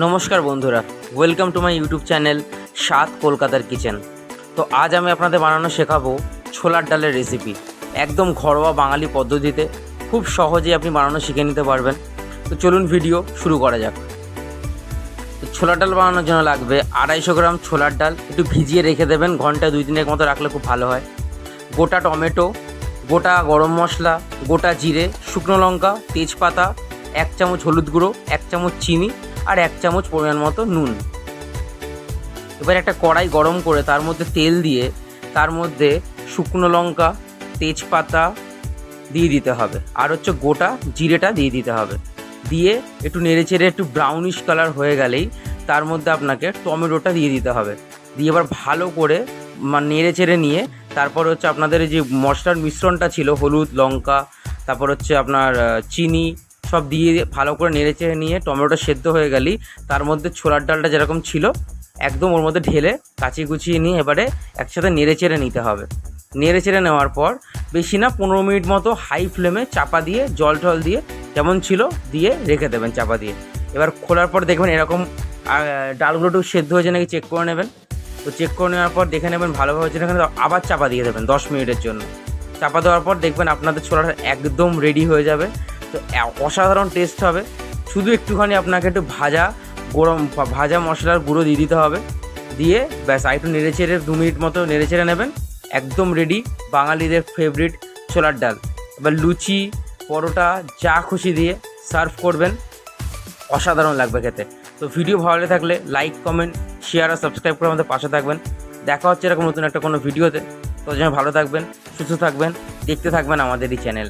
নমস্কার বন্ধুরা welcome to my YouTube channel সাত কলকাতার কিচেন তো আজ আমি আপনাদের বানানো শেখাবো ছোলার ডালের রেসিপি একদম ঘরোয়া বাঙালি পদ্ধতিতে খুব সহজেই আপনি বানানো শিখে নিতে পারবেন। তো চলুন ভিডিও শুরু করা যাক। ছোলার ডাল বানানোর জন্য লাগবে আড়াইশো গ্রাম ছোলার ডাল। একটু ভিজিয়ে রেখে দেবেন ঘণ্টা দুই দিনের মতো রাখলে খুব ভালো হয়। গোটা টমেটো, গোটা গরম মশলা, গোটা জিরে, শুকনো লঙ্কা, তেজপাতা, এক চামচ হলুদ গুঁড়ো, এক চামচ চিনি আর এক চামচ পরিমাণ মতো নুন। এবার একটা কড়াই গরম করে তার মধ্যে তেল দিয়ে তার মধ্যে শুকনো লঙ্কা, তেজপাতা দিয়ে দিতে হবে। আর হচ্ছে গোটা জিরেটা দিয়ে দিতে হবে। দিয়ে একটু নেড়ে চেড়ে একটু ব্রাউনিশ কালার হয়ে গেলেই তার মধ্যে আপনাকে টমেটোটা দিয়ে দিতে হবে। দিয়ে এবার ভালো করে নেড়ে চেড়ে নিয়ে তারপর হচ্ছে আপনাদের যে মশলার মিশ্রণটা ছিল, হলুদ, লঙ্কা, তারপর হচ্ছে আপনার চিনি সব দিয়ে ভালো করে নেড়ে চেড়ে নিয়ে টমেটোটা সেদ্ধ হয়ে গেলি, তার মধ্যে ছোলার ডালটা যেরকম ছিল, একদম ওর মধ্যে ঢেলে কাচিয়ে কুচিয়ে নিয়ে এবারে একসাথে নেড়ে চেড়ে নিতে হবে। নেড়ে চেড়ে নেওয়ার পর বেশি না পনেরো মিনিট মতো হাই ফ্লেমে চাপা দিয়ে, জল টল দিয়ে যেমন ছিল দিয়ে রেখে দেবেন চাপা দিয়ে। এবার খোলার পর দেখবেন এরকম ডালগুলো একটু সেদ্ধ হয়েছে নাকি চেক করে নেবেন। তো চেক করে নেওয়ার পর দেখে নেবেন ভালোভাবে হচ্ছে নাকি আবার চাপা দিয়ে দেবেন দশ মিনিটের জন্য। চাপা দেওয়ার পর দেখবেন আপনাদের ছোলাটা একদম রেডি হয়ে যাবে। তো অসাধারণ টেস্ট হবে। শুধু একটুখানি আপনাকে একটু ভাজা গরম ভাজা মশলার গুঁড়ো দিয়ে দিতে হবে। দিয়ে ব্যাস, আর একটু নেড়ে চেড়ে দু মিনিট মতো নেড়ে চেড়ে নেবেন। একদম রেডি বাঙালিদের ফেভারিট ছোলার ডাল। এবার লুচি, পরোটা, যা খুশি দিয়ে সার্ভ করবেন। অসাধারণ লাগবে খেতে। তো ভিডিও ভালো থাকলে লাইক কমেন্ট শেয়ার আর সাবস্ক্রাইব করে আমাদের পাশে থাকবেন। দেখা হচ্ছে এরকম নতুন একটা কোনো ভিডিওতে তো। যেন ভালো থাকবেন, সুস্থ থাকবেন, দেখতে থাকবেন আমাদের এই চ্যানেল